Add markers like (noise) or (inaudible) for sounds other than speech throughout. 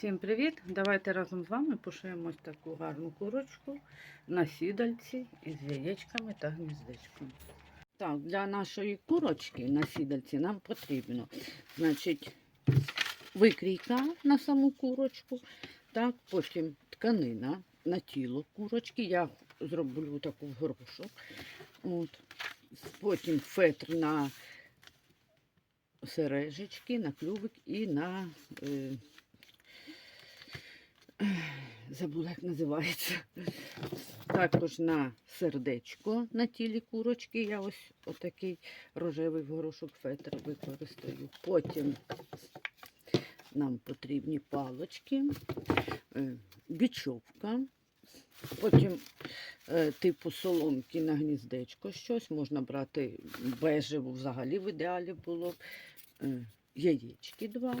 Всім привіт! Давайте разом з вами пошиємо ось таку гарну курочку на сідальці із яєчками та гніздечком. Так, для нашої курочки на сідальці нам потрібно, значить, викрійка на саму курочку, так, потім тканина на тіло курочки. Я зроблю таку в горошок. От. Потім фетр на сережечки, на клювик і на. Е, забула, як називається. Також на сердечко на тілі курочки. Я ось отакий рожевий горошок фетр використаю. Потім нам потрібні палочки, е, бічовка, потім е, типу соломки на гніздечко щось. Можна брати бежеву взагалі в ідеалі було б. Яєчки два.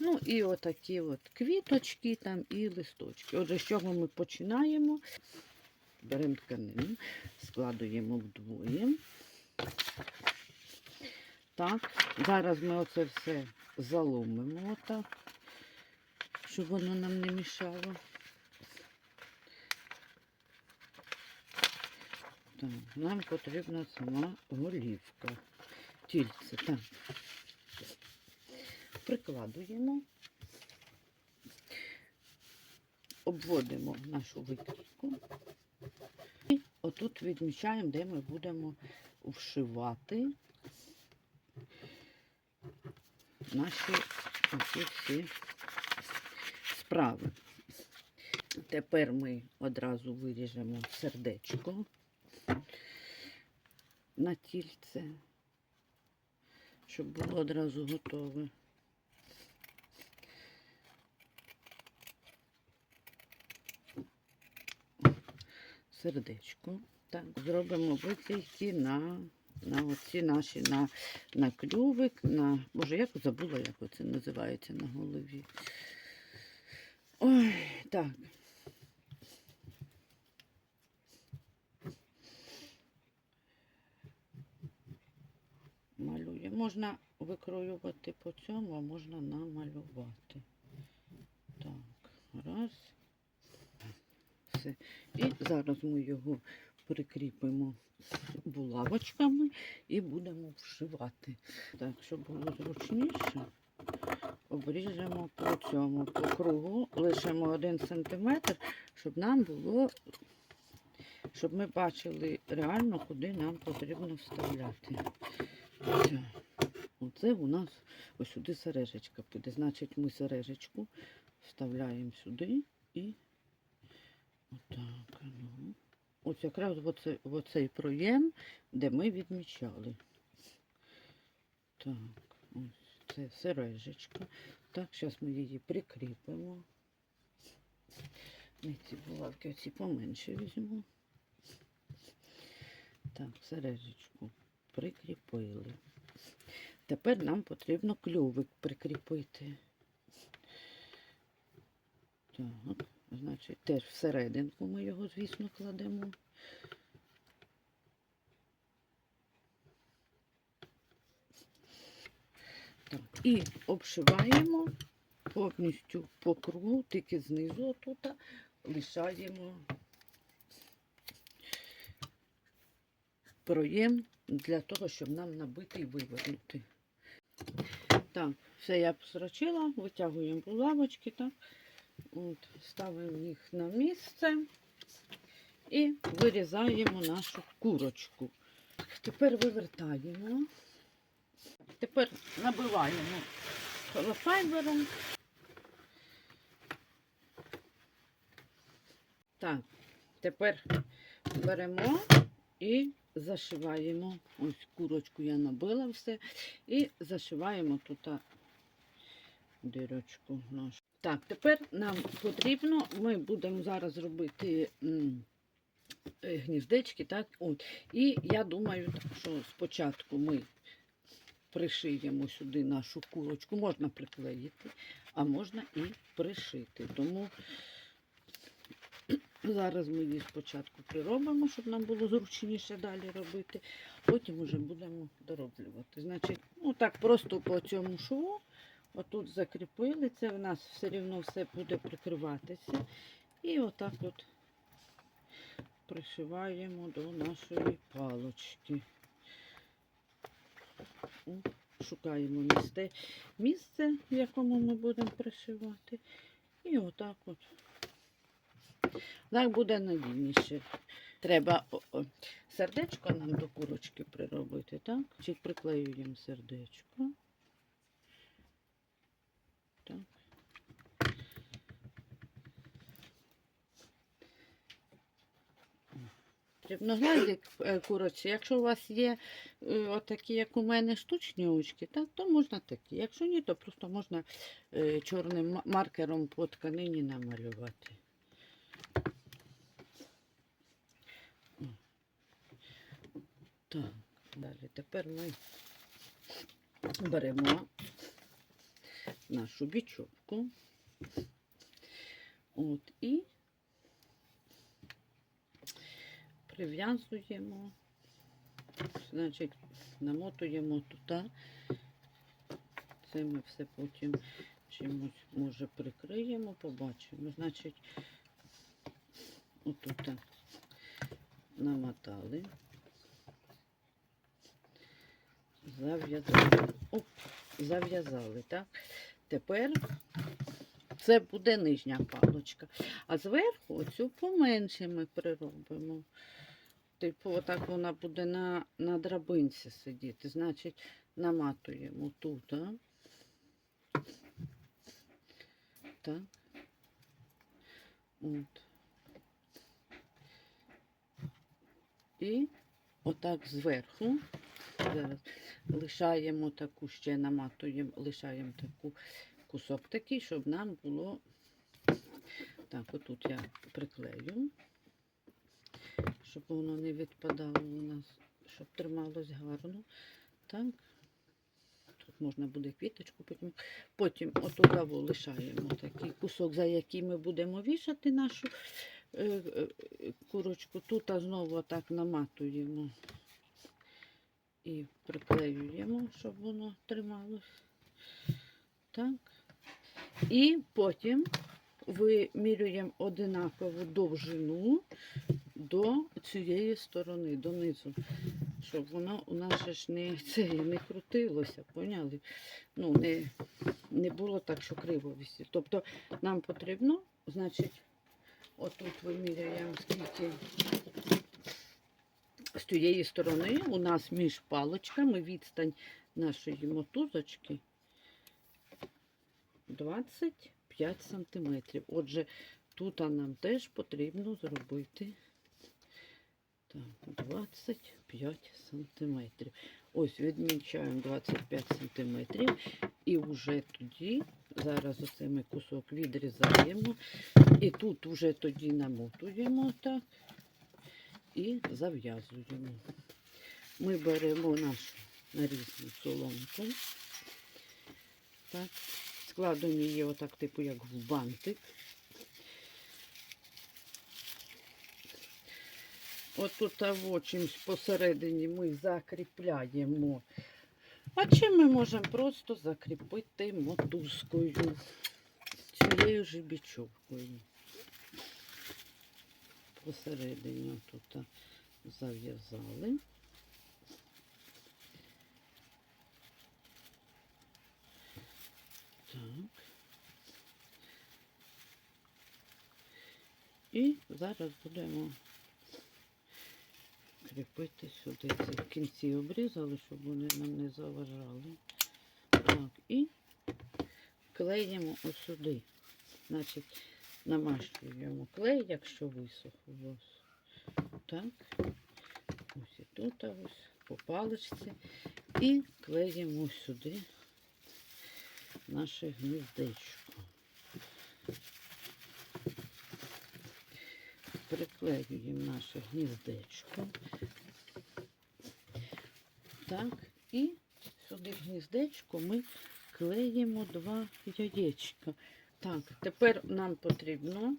Ну і отакі от квіточки там і листочки. Отже, з чого ми починаємо? Беремо тканину, складуємо вдвоє. Так, зараз ми оце все заломимо отак, щоб воно нам не мішало. Так, нам потрібна сама голівка. Тільце, так прикладуємо, обводимо нашу викрійку і отут відмічаємо, де ми будемо вшивати наші оці всі справи. Тепер ми одразу виріжемо сердечко на тільце, щоб було одразу готове. Сердечко. Так, зробимо викрійки на на оці наші на, на клювик, на. Боже, як забула, як це називається на голові. Ой, так. Малює. Можна викроювати по цьому, а можна намалювати. Так, раз все. Зараз ми його прикріпимо булавочками і будемо вшивати. Так, щоб було зручніше, обріжемо по цьому, по кругу, лишимо один сантиметр, щоб нам було, щоб ми бачили реально, куди нам потрібно вставляти. Оце у нас ось сюди сережечка піде. Значить, ми сережечку вставляємо сюди і Отак, ну. Ось якраз в, оце, в оцей проєм, де ми відмічали. Так, ось це сережечка. Так, зараз ми її прикріпимо. Ми ці булавки оці поменше візьму. Так, сережечку прикріпили. Тепер нам потрібно клювик прикріпити. Так. Значить, теж всерединку ми його, звісно, кладемо. Так, І обшиваємо повністю по кругу, тільки знизу тут лишаємо проєм для того, щоб нам набити і вивернути. Так, все я посрочила, витягуємо булавочки, так. От, Ставимо їх на місце і вирізаємо нашу курочку. Тепер вивертаємо. Тепер набиваємо холофайбером. Так, тепер беремо і зашиваємо. Ось курочку я набила все. І зашиваємо тут дирочку нашу. Так, тепер нам потрібно, ми будемо зараз робити е, гніздечки, так, от. І я думаю, що спочатку ми пришиємо сюди нашу курочку, можна приклеїти, а можна і пришити. Тому зараз ми її спочатку приробимо, щоб нам було зручніше далі робити, потім вже будемо дороблювати. Значить, ну так просто по цьому шву Отут закріпили, це в нас все рівно все буде прикриватися. І отак от пришиваємо до нашої палочки. Шукаємо місце, місце, в якому ми будемо пришивати. І отак от. Так буде надійніше. Треба сердечко нам до курочки приробити, так? Чи приклеюємо сердечко. Так. Потрібно гладик е. Якщо у вас є е, отакі, як у мене, штучні очки, так, то можна такі. Якщо ні, то просто можна е, чорним маркером по тканині намалювати. Так, далі. Тепер ми беремо нашу бічовку. От, і прив'язуємо, значить, намотуємо туди. Це ми все потім чимось може прикриємо, побачимо. Значить, отут намотали. Зав'язали. Зав'язали, так? Тепер це буде нижня палочка. А зверху оцю поменше ми приробимо. Типу, отак вона буде на, на драбинці сидіти. Значить, наматуємо тут. А? Так. От. І отак зверху. Зараз лишаємо таку, ще наматуємо, лишаємо таку кусок такий, щоб нам було. Так, отут я приклею, щоб воно не відпадало у нас, щоб трималось гарно. Так. Тут можна буде квіточку, потім, потім отут лишаємо такий кусок, за який ми будемо вішати нашу е, е, курочку. Тут знову так наматуємо і приклеюємо, щоб воно трималось. Так. І потім вимірюємо одинакову довжину до цієї сторони, донизу, щоб воно у нас ж не, (laughs) це, не крутилося, поняли? Ну, не, не було так, що криво висить. Тобто нам потрібно, значить, отут виміряємо скільки з тієї сторони у нас між паличками відстань нашої мотузочки 25 сантиметрів. Отже, тут нам теж потрібно зробити так, 25 сантиметрів. Ось відмічаємо 25 сантиметрів. І вже тоді, зараз оце ми кусок відрізаємо. І тут вже тоді намотуємо так і зав'язуємо. Ми беремо нашу нарізну соломку. Так, складуємо її отак, типу, як в бантик. Отут чимось посередині ми закріпляємо. А чим ми можемо просто закріпити мотузкою, цією ж бічовкою. Посередині тут зав'язали. Так. І зараз будемо кріпити сюди. В кінці обрізали, щоб вони нам не заважали. Так, і клеїмо ось сюди. Значить, намащуємо клей, якщо висох у вас. Так. Ось і тут ось по паличці. І клеїмо сюди наше гніздечко. Приклеюємо наше гніздечко. Так, і сюди в гніздечко ми клеїмо два яєчка. Так, тепер нам потрібно,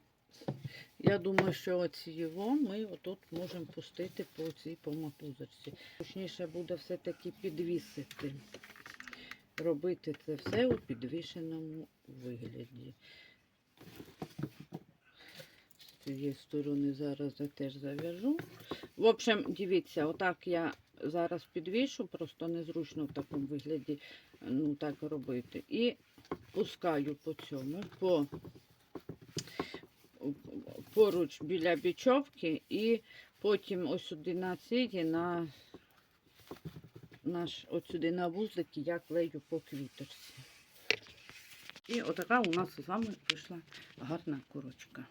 я думаю, що оці його ми отут можемо пустити по цій по мотузочці. Точніше буде все-таки підвісити. робити це все у підвішеному вигляді. З цієї сторони зараз я теж зав'яжу. В общем, дивіться, отак я зараз підвішу, просто незручно в такому вигляді ну, так робити. І пускаю по цьому, по поруч біля бічовки і потім ось сюди на ціді, на наш от сюди на вузлики я клею по квіточці. І отака у нас з вами вийшла гарна курочка.